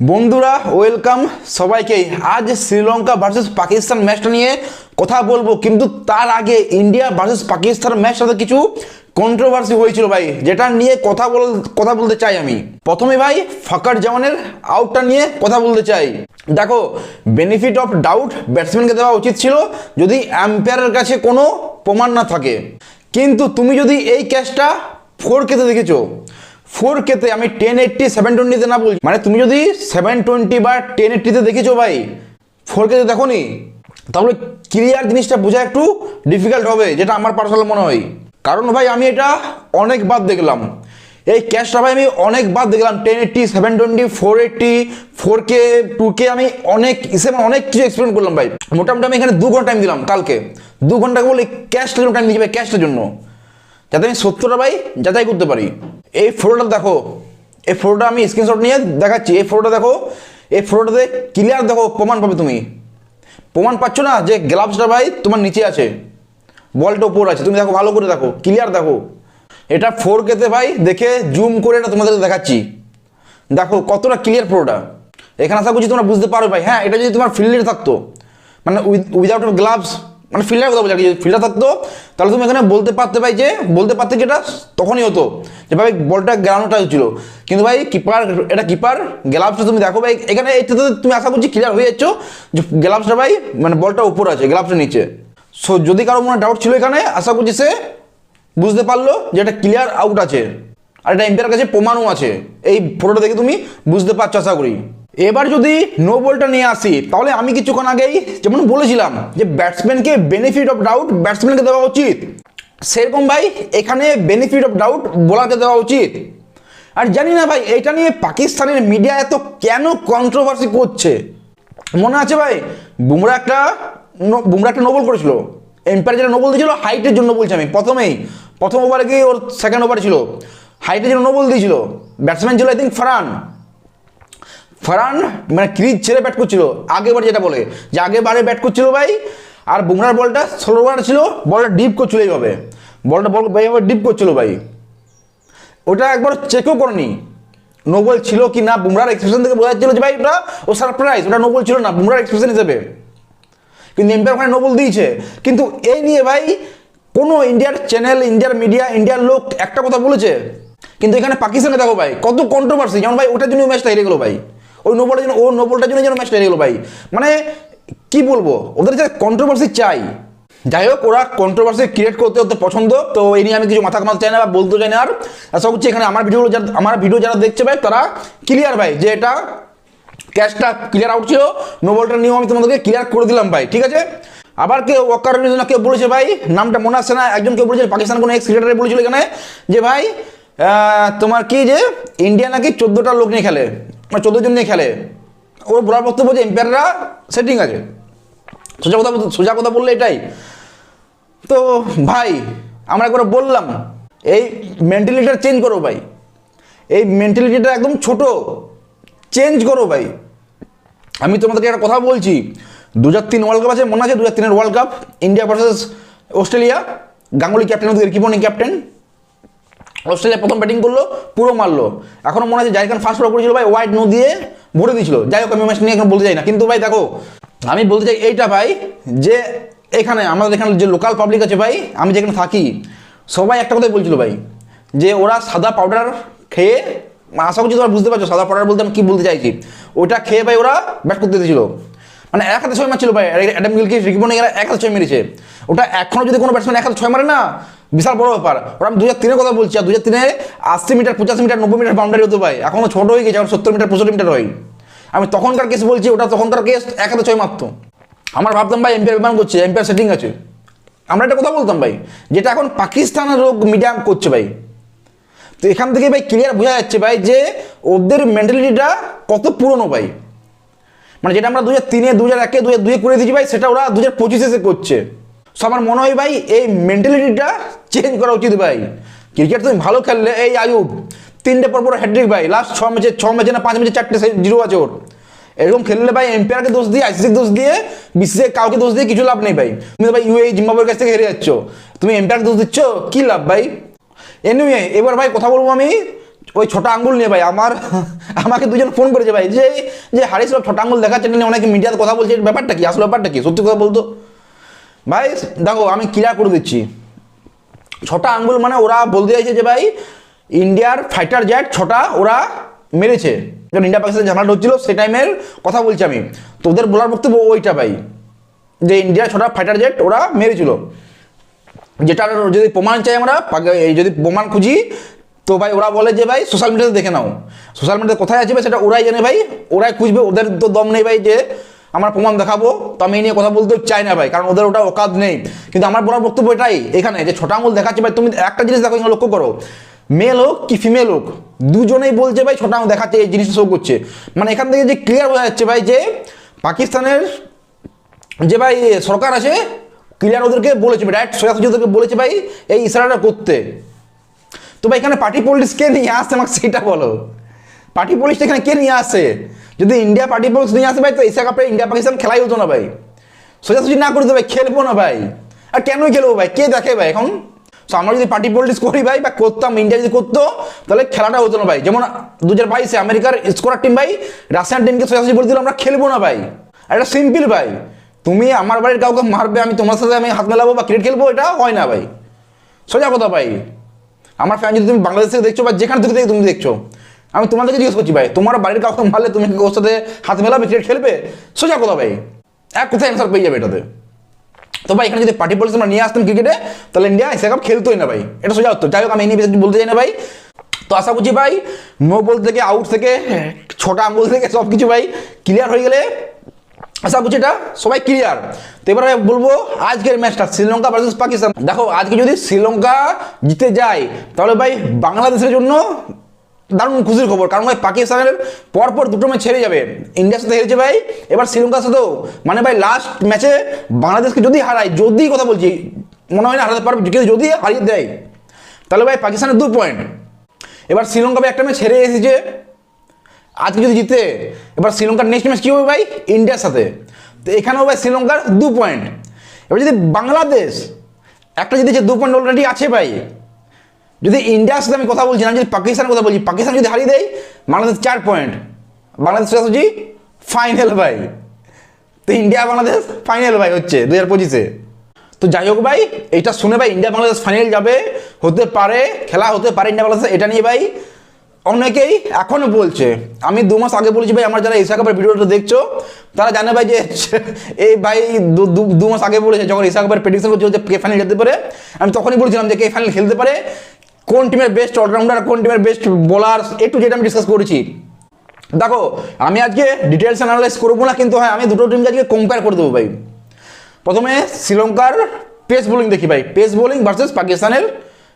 বন্ধুরা ওয়েলকাম সবাইকে। আজ শ্রীলঙ্কা ভার্সেস পাকিস্তান ম্যাচটা নিয়ে কথা বলব। কিন্তু তার আগে ইন্ডিয়া ভার্সেস পাকিস্তান ম্যাচটাতে কিছু কন্ট্রোভার্সি হয়েছিল ভাই, যেটা নিয়ে কথা বল, কথা বলতে চাই আমি। প্রথমে ভাই ফাকার জামানের আউটটা নিয়ে কথা বলতে চাই। দেখো বেনিফিট অফ ডাউট ব্যাটসম্যানকে দেওয়া উচিত ছিল যদি অ্যাম্পায়ারের কাছে কোনো প্রমাণ না থাকে। কিন্তু তুমি যদি এই ক্যাচটা ফোর কেতে দেখেছ ফোর কেতে আমি টেন এইটটি সেভেন টোয়েন্টিতে না বলছি। মানে তুমি যদি সেভেন টোয়েন্টি বা টেন এইটটিতে দেখেছ ভাই ফোর কেতে দেখো নি তাহলে ক্লিয়ার জিনিসটা বোঝা একটু ডিফিকাল্ট হবে, যেটা আমার পার্সোনাল মনে হয়। কারণ ভাই, আমি এটা অনেকবার দেখলাম। এই ক্যাশটা ভাই, আমি অনেকবার দেখলাম ten eighty seven twenty four eighty four K two K আমি অনেক হিসেবে, অনেক কিছু এক্সপ্লেন করলাম ভাই। মোটামুটি আমি এখানে দু ঘণ্টা টাইম দিলাম কালকে। দু ঘণ্টা বলে ক্যাশটার জন্য টাইম দিয়েছি ভাই ক্যাশটার জন্য? যাতে আমি সত্যটা ভাই যাচাই করতে পারি। এই ফটোটা দেখো। এই ফটোটা আমি স্ক্রিনশট নিয়ে দেখাচ্ছি। এই ফটোটা দেখো। এই ফটোটাতে ক্লিয়ার দেখো প্রমাণ পাবে তুমি। প্রমাণ পাচ্ছ না যে গ্লাভসটা ভাই তোমার নিচে আছে। বলটা উপর আছে। তুমি দেখো, ভালো করে দেখো। ক্লিয়ার দেখো। এটা ফোর কেতে ভাই দেখে জুম করে এটা তোমাদের দেখাচ্ছি। দেখো, কতটা ক্লিয়ার ফটোটা এখানে আশা করছি তোমরা বুঝতে পারো ভাই। হ্যাঁ এটা যদি তোমার ফিল্ডে থাকতো। মানে উইদাউট গ্লাভস মানে ফিল্ডার কথা বলছি, আর ফিল্ডার থাকতো, তাহলে তুমি এখানে বলতে পারতে ভাই যে, বলতে পারতে এটা তখনই হতো, যে ভাই বলটা গ্রাউন্ডটা ছিল। কিন্তু ভাই কিপার এটা কিপার গ্লাভসটা তুমি দেখো ভাই, এখানে এটাতে তুমি আশা করছি ক্লিয়ার হয়ে যাচ্ছ যে গ্লাভসটা ভাই মানে বলটা উপর আছে গ্লাভসটা নিচে। সো যদি কারও মনে ডাউট ছিল এখানে, আশা করছি সে বুঝতে পারল যে এটা ক্লিয়ার আউট আছে। আর এটা এম্পায়ার কাছে প্রমাণও আছে। এই ফটোটা দেখে তুমি বুঝতে পারছ, আশা করি। এবার যদি নো বলটা নিয়ে আসি, তাহলে আমি কিছুক্ষণ আগেই যেমন বলেছিলাম যে ব্যাটসম্যানকে বেনিফিট অফ ডাউট ব্যাটসম্যানকে দেওয়া উচিত। সেরকম ভাই, এখানে বেনিফিট অফ ডাউট বোলারকে দেওয়া উচিত। আর জানি না ভাই এটা নিয়ে পাকিস্তানের মিডিয়া এত কেন কন্ট্রোভার্সি করছে? মনে আছে ভাই, বুমরা একটা বুমরা একটা নোবল করেছিল। এম্পায়ার যেটা নোবল দিয়েছিল হাইটের জন্য বলছি আমি, প্রথমেই। প্রথম ওভারে গিয়ে ওর সেকেন্ড ওভার ছিল। হাইটের জন্য নোবল দিয়েছিল। ব্যাটসম্যান ছিল আই থিঙ্ক ফারান ফারান মানে ক্রিজ ছেড়ে ব্যাট করছিল। আগেবার যেটা বলে, যে আগেবারে ব্যাট করছিল ভাই, আর বুমরার বলটা ষোলো ওভার ছিল, বলটা ডিপ করছিল এইভাবে বলটা বল ভাই, এভাবে ডিপ করছিল ভাই। ওটা একবার চেকও করেনি। নোবল ছিল কি না, বুমরার এক্সপ্রেশন থেকে বোঝা যাচ্ছিল যে ভাই, ওটা ও সারপ্রাইজ ওটা নোবল ছিল না, বুমরার এক্সপ্রেশন হিসেবে। কিন্তু এম্পায়ার ওখানে নোবল দিয়েছে। কিন্তু এই নিয়ে ভাই, কোনো ইন্ডিয়ার চ্যানেল ইন্ডিয়ার মিডিয়া ইন্ডিয়ার লোক একটা কথা বলেছে। কিন্তু এখানে পাকিস্তানে দেখো ভাই, কত কন্ট্রোভার্সি যেমন ভাই, ওটার জন্য ম্যাচটা হেরে গেলো ভাই। ওই নোবলটার জন্য ও নোবলটার জন্য যেন ম্যাচটা হেরে গেলো ভাই। মানে কি বলব? ওদের যে কন্ট্রোভার্সি চাই। যাই হোক, ওরা কন্ট্রোভার্সি ক্রিয়েট করতে হতে পছন্দ, তো এই নিয়ে আমি কিছু মাথা কামাতে চাই না বা বলতে চাই না আর। আশা করছি এখানে আমার ভিডিও যারা আমার ভিডিও যারা দেখছে ভাই, তারা ক্লিয়ার ভাই, যে এটা ক্যাচটা ক্লিয়ার আউট ছিল। নো বলটা নিয়েও আমি তোমাদেরকে ক্লিয়ার করে দিলাম ভাই, ঠিক আছে? আবার কেউ অকারণে না কেউ বলেছে ভাই, নামটা মনে আসছে না, একজন কেউ বলেছে পাকিস্তান কোনো এক্স ক্রিকেটারে বলেছিল এখানে, যে ভাই তোমার কি যে ইন্ডিয়া নাকি চোদ্দোটা লোক নিয়ে খেলে? চোদ্দ জন নিয়ে খেলে। ওর বলার বক্তব্য যে এম্পায়াররা সেটিং আছে। সোজা কথা সোজা কথা বললে এটাই। তো ভাই, আমরা একবার বললাম, এই মেন্টালিটিটা চেঞ্জ করো ভাই। এই মেন্টালিটিটা একদম ছোট। চেঞ্জ করো ভাই। আমি তোমাদেরকে একটা কথা বলছি। দু হাজার তিন ওয়ার্ল্ড কাপ আছে, মনে আছে? দু হাজার তিনের world cup India versus Australia Ganguly captain ওদের রিকিপনি ক্যাপ্টেন অস্ট্রেলিয়া প্রথম ব্যাটিং করল, পুরো মারলো। এখনও মনে আছে জাহির খান ফার্স্ট বল করেছিল ভাই ওয়াইড নো দিয়ে ভরে দিয়েছিল। যাই হোক, আমি ম্যাচ নিয়ে এখন বলতে চাই না। কিন্তু ভাই দেখো, আমি বলতে চাই এইটা ভাই, যে এখানে আমাদের এখানে যে লোকাল পাবলিক আছে ভাই, আমি যেখানে থাকি, সবাই একটা কথাই বলছিল ভাই, যে ওরা সাদা পাউডার খেয়ে, আশা করছি তোমরা বুঝতে পারছ, সাদা পাউডার বলতে আমি কী বলতে চাইছি? ওটা খেয়ে ভাই ওরা ব্যাট করতে দিয়েছিল। মানে এক হাতে ছয় মারছিল ভাই অ্যাডাম গিলকে রিকিপনি এরা এক হাতে ছয় মেরেছে। ওটা এখনও যদি কোনো ব্যাটসম্যান এক হাতে ছয় মারে না বিশাল বড় ব্যাপার। ওরা আমি দু হাজার তিনের কথা বলছি, আর দু হাজার তিনে আশি মিটার, পঁচাশি মিটার, নব্বই মিটার বাউন্ডারি হতো ভাই এখনও ছোট হয়ে গেছে, এখন সত্তর মিটার পঁয়ষট্টি মিটার হয়। আমি তখনকার কেস বলছি, ওটা তখনকার কেস এক হাতে ছয় মাত্র আমার ভাবতাম, ভাই এম্পায়ার বিমান করছে এম্পায়ার সেটিং আছে। আমরা একটা কথা বলতাম, ভাই, যেটা এখন পাকিস্তানের লোক মিডিয়া করছে, ভাই। তো এখান থেকে, ভাই ক্লিয়ার বোঝা যাচ্ছে, ভাই, যে ওদের মেন্টালিটিটা কত পুরনো, ভাই। মানে যেটা আমরা দু হাজার তিনে দু হাজার একে দু হাজার দুয়ে করে দিয়েছি, ভাই, সেটা ওরা দু হাজার পঁচিশে করছে। সো আমার মনে হয় ভাই, এই মেন্টালিটিটা চেঞ্জ করা উচিত ভাই। ক্রিকেট তুমি ভালো খেললে, এই আয়ুব, তিনটে পর পর হ্যাড্রিক ভাই। লাস্ট ছ ম্যাচে ছ ম্যাচে না পাঁচ ম্যাচে চারটে জিরো আছে ওর। এরকম খেললে ভাই, এম্পায়ারকে দোষ দিয়ে, আইসিসিকে দোষ দিয়ে বিসিসিআই কাউকে দোষ দিয়ে কিছু লাভ নেই ভাই। তুমি ভাই ইউএই জিম্বাবুয়ের কাছ থেকে হেরে যাচ্ছ। তুমি এম্পায়ারকে দোষ দিচ্ছ, কি লাভ ভাই? এনিওয়ে এবার ভাই কথা বলব আমি ওই ছোটা আঙ্গুল নিয়ে ভাই। আমার, আমাকে দুজন ফোন করেছে ভাই, যে যে হারিস সব ছোটা আঙ্গুল দেখাচ্ছে নিয়ে অনেকে মিডিয়াতে কথা বলছে ব্যাপারটা কি? আসলে ব্যাপারটা কি? সত্যি কথা বলতো? ভাই, দেখো, আমি ক্লিয়ার করে দিচ্ছি। ছটা আঙ্গুল মানে ওরা বলতে চাইছে যে ভাই, ইন্ডিয়ার ফাইটার জেট ছটা ওরা মেরেছে। যখন ইন্ডিয়া পাকিস্তান ঝামেলাটা হচ্ছিল সেই টাইমের কথা বলছি আমি। তো ওদের বলার বক্তব্য ওইটা ভাই, যে ইন্ডিয়ার ছটা ফাইটার জেট ওরা মেরেছিল। যেটার যদি প্রমাণ চাই আমরা যদি প্রমাণ খুঁজি, তো ভাই ওরা বলে যে ভাই সোশ্যাল মিডিয়াতে দেখে নাও। সোশ্যাল মিডিয়াতে কোথায় আছে ভাই, সেটা ওরাই জানে ভাই। ওরাই খুঁজবে, ওদের তো দম নেই ভাই যে আমার প্রমাণ দেখাবো, তো আমি এই নিয়ে কথা বলতেও চাই না ভাই, কারণ ওদের ওটা অকাদ নেই। কিন্তু আমার বড় বক্তব্য এটাই, এখানে যে ছোটা আঙুল দেখাচ্ছে ভাই, তুমি একটা জিনিস দেখো লক্ষ্য করো। মেল হোক কি ফিমেল হোক, দুজনেই বলছে ভাই, ছোটা আঙুল দেখাচ্ছে, এই জিনিসটা শো করছে। মানে এখান থেকে যে ক্লিয়ার বোঝা যাচ্ছে ভাই, যে পাকিস্তানের যে ভাই সরকার আছে ক্লিয়ার ওদেরকে বলেছে ভাই ডাইরেক্ট সোজাসুজি ওদেরকে বলেছে ভাই, এই ইশারাটা করতে। তো ভাই, এখানে পার্টি পলিটিক্স কে নিয়ে আসছে, আমাকে সেটা বলো। পার্টি পলিটিক্স এখানে কে নিয়ে আসে? যদি ইন্ডিয়া পার্টি পলিটিক্স নিয়ে আসে ভাই, তো এশিয়া কাপে ইন্ডিয়া পাকিস্তান খেলাই হতো না ভাই। সোজাসুজি না করে তো ভাই খেলব না ভাই। আর কেনই খেলব ভাই? কে দেখে ভাই এখন? তো আমরা যদি পার্টি পলিটিক্স করি ভাই বা করতাম, ইন্ডিয়া যদি করতো, তাহলে খেলাটা হতো না ভাই। যেমন দু হাজার বাইশে আমেরিকার স্কোরার টিম ভাই, রাশিয়ান টিমকে সোজাসুজি বলে দিল, আমরা খেলব না ভাই। এটা সিম্পল ভাই। তুমি আমার বাড়ির কাউকে মারবে, আমি তোমার সাথে আমি হাত মেলাবো বা ক্রিকেট খেলব, এটা হয় না ভাই। সোজা কথা ভাই। আমার ফ্যান যদি তুমি বাংলাদেশ থেকে দেখছ বা যেখান থেকে তুমি দেখছ আমি তোমাদেরকে জিজ্ঞেস করছি ভাই, তোমার বাড়ির কাউকে মারলে তুমি ওর সাথে হাত মেলাবে ক্রিকেট খেলবে? সোজা কথা ভাই, এক কোথায় অ্যান্সার পেয়ে যাবে এটাতে। তো ভাই, এখানে যদি পার্টি পলিটিক্স আমরা নিয়ে আসতাম ক্রিকেটে তাহলে ইন্ডিয়া এসে কাপ খেলতোই না ভাই। এটা সোজা উত্তর। যাই হোক, আমি এই নিয়ে বলতে চাই না ভাই। তো আশা করছি ভাই নো বল থেকে আউট থেকে, ছোটা আঙ্গুল থেকে সব কিছু ভাই ক্লিয়ার হয়ে গেলে আশা করছি এটা সবাই ক্লিয়ার তো এবারে বলব, আজকের ম্যাচটা শ্রীলঙ্কা ভার্সেস পাকিস্তান। দেখো, আজকে যদি শ্রীলঙ্কা জিতে যায়, তাহলে ভাই বাংলাদেশের জন্য দারুণ খুশির খবর। কারণ ভাই, পাকিস্তানের পরপর দুটো ম্যাচ ছেড়ে যাবে। ইন্ডিয়ার সাথে হেরেছে ভাই। এবার শ্রীলঙ্কার সাথেও। মানে ভাই লাস্ট ম্যাচে বাংলাদেশকে যদি হারায়, যদি কথা বলছি, মনে হয় না হারাতে পারবে, কিন্তু যদি হারিয়ে দেয়, তাহলে ভাই, পাকিস্তানের দু পয়েন্ট এবার শ্রীলঙ্কা ভাই, একটা ম্যাচ হেরে এসেছে। আজকে যদি জিতে, এবার শ্রীলঙ্কার নেক্সট ম্যাচ কী হবে ভাই? ইন্ডিয়ার সাথে। তো এখানেও ভাই, শ্রীলঙ্কার দু পয়েন্ট এবার যদি বাংলাদেশ, একটা জিতেছে দু পয়েন্ট অলরেডি আছে ভাই। যদি ইন্ডিয়ার সাথে আমি কথা বলছি, না যদি পাকিস্তানের কথা বলছি, পাকিস্তান যদি হারিয়ে দেয়, বাংলাদেশ চার পয়েন্ট বাংলাদেশ সোজাসুজি ফাইনাল ভাই। তো ইন্ডিয়া বাংলাদেশ ফাইনাল ভাই হচ্ছে দু হাজার পঁচিশে। তো যাই হোক ভাই, এটা শুনে ভাই ইন্ডিয়া বাংলাদেশ ফাইনাল যাবে, হতে পারে, খেলা হতে পারে ইন্ডিয়া বাংলাদেশ, এটা নিয়ে ভাই অনেকেই এখনও বলছে। আমি দু মাস আগে বলেছি ভাই, আমার যারা এশিয়া কাপের ভিডিওটা দেখছ, তারা জানে ভাই যে এই ভাই দু- মাস আগে বলেছে, যখন এশিয়া কাপের প্রেডিকশন করছিল যে কে ফাইনাল যেতে পারে, আমি তখনই বলেছিলাম যে কে ফাইনাল খেলতে পারে। কোন টিমের বেস্ট অলরাউন্ডার কোন টিমের বেস্ট বোলার একটু যেটা আমি ডিসকাস করেছি। দেখো, আমি আজকে ডিটেলস অ্যানালাইজ করব না, কিন্তু হ্যাঁ আমি দুটো টিমকে আজকে কম্পেয়ার করে দেবো ভাই। প্রথমে শ্রীলঙ্কার পেস বোলিং দেখি ভাই। পেস বোলিং ভার্সেস পাকিস্তানের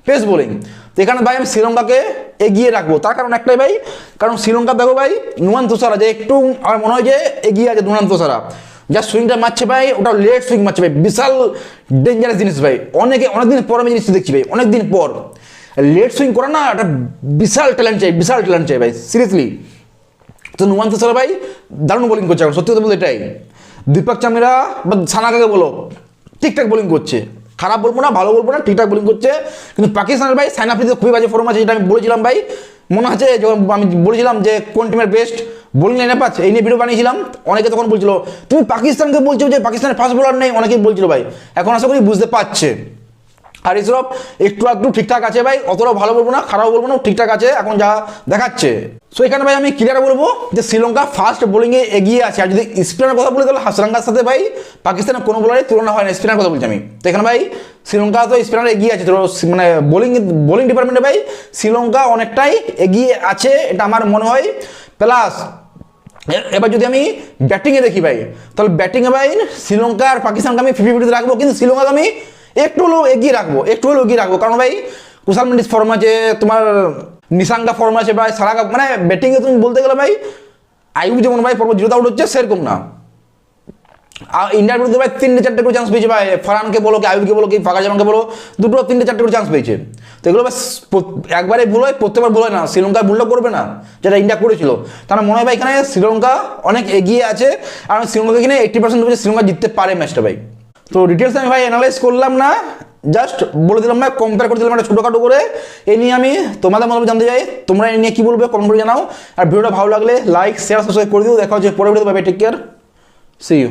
পেস বোলিং তো এখানে ভাই আমি শ্রীলঙ্কাকে এগিয়ে রাখব। তার কারণ একটাই ভাই, কারণ শ্রীলঙ্কা দেখো ভাই নুয়ান তোসারা যে একটু আমার মনে হয় যে এগিয়ে আছে নুয়ান তোসারা যা সুইংটা মারছে ভাই, ওটা লেট সুইং মারছে ভাই। বিশাল ডেঞ্জারাস জিনিস ভাই। অনেকে অনেকদিন পর আমি জিনিসটা দেখছি ভাই, অনেকদিন পর। লেট সুইং করা না, একটা বিশাল ট্যালেন্ট চাই, বিশাল ট্যালেন্ট চাই ভাই সিরিয়াসলি তো নুমান তোসারা ভাই, দারুণ বোলিং করছে এখন, সত্যি কথা বলতে এটাই। দীপক চামিরা বা সানাকাকে বলো, ঠিকঠাক বোলিং করছে। খারাপ বলব না, ভালো বলব না, ঠিকঠাক বোলিং করছে। কিন্তু পাকিস্তানের ভাই, সাইন আফ্রিদি খুবই বাজে ফর্ম আছে, যেটা আমি বলেছিলাম ভাই। মনে আছে, যখন আমি বলেছিলাম যে কোন টিমের বেস্ট বোলিং লাইনে পাচ্ছে এই নিয়ে ভিডিও বানিয়েছিলাম, অনেকে তখন বলছিল, তুমি পাকিস্তানকে বলছো যে পাকিস্তানের ফাস্ট বোলার নেই? অনেকেই বলছিল ভাই। এখন আশা করি বুঝতে পারছে। আর ইসরফ একটু একটু ঠিকঠাক আছে ভাই, অতটাও ভালো বলব না খারাপ বলব না, ঠিকঠাক আছে, এখন যা দেখাচ্ছে। সো এখানে ভাই আমি ক্লিয়ার বলব যে শ্রীলঙ্কা ফার্স্ট বোলিংয়ে এগিয়ে আছে। আর যদি স্পিনার কথা বলি, তাহলে হাসরাঙ্গার সাথে ভাই পাকিস্তানের কোনো বোলারের তুলনা হয় না স্পিনার কথা বলছি আমি। তো এখানে ভাই শ্রীলঙ্কা তো স্পিনার এগিয়ে আছে, তো মানে বোলিং বোলিং ডিপার্টমেন্টে ভাই শ্রীলঙ্কা অনেকটাই এগিয়ে আছে, এটা আমার মনে হয়। প্লাস এবার যদি আমি ব্যাটিংয়ে দেখি ভাই, তাহলে ব্যাটিংয়ে ভাই শ্রীলঙ্কা আর পাকিস্তানকে আমি ফিফটি ফিফটিতে রাখব, কিন্তু শ্রীলঙ্কাকে আমি একটু হলেও এগিয়ে রাখব, একটু হলেও এগিয়ে রাখব। কারণ ভাই কুশাল মেন্ডিস ফর্ম আছে, তোমার নিশাঙ্কা ফর্ম আছে ভাই সারাকা মানে ব্যাটিংয়ে তুমি বলতে গেলে ভাই আইব যেমন ভাই পর্ব জিরো আউট হচ্ছে, সেরকম না। আর ইন্ডিয়ার বিরুদ্ধে ভাই তিনটে চারটে করে চান্স পেয়েছে ভাই। ফারহানকে বলো কি আইবকে বলো কি ফাঁকা জামানকে বলো, দুটো তিনটে চারটে করে চান্স পেয়েছে। তো এগুলো ব্যাস একবারে ভুল হয়, প্রত্যেকবার ভুল হয় না। শ্রীলঙ্কা ভুলটা করবে না, যেটা ইন্ডিয়া করেছিল। তার মনে হয় ভাই এখানে শ্রীলঙ্কা অনেক এগিয়ে আছে, আর শ্রীলঙ্কা এখানে এইট্টি পার্সেন্ট শ্রীলঙ্কা জিততে পারে ম্যাচটা ভাই। তো ডিটেলস আমি ভাই অ্যানালাইজ করলাম না জাস্ট বলে দিলাম না কম্পেয়ার করে দিলাম একটা ছোটোখাটো করে। এ নিয়ে আমি তোমাদের মতো জানতে চাই, তোমরা এ নিয়ে কী বলবে কমেন্ট করে জানাও। আর ভিডিওটা ভালো লাগলে লাইক শেয়ার সাবস্ক্রাইব করে দিও। দেখা হচ্ছে পরে ভিডিও পাবে টেক কেয়ার সি ইউ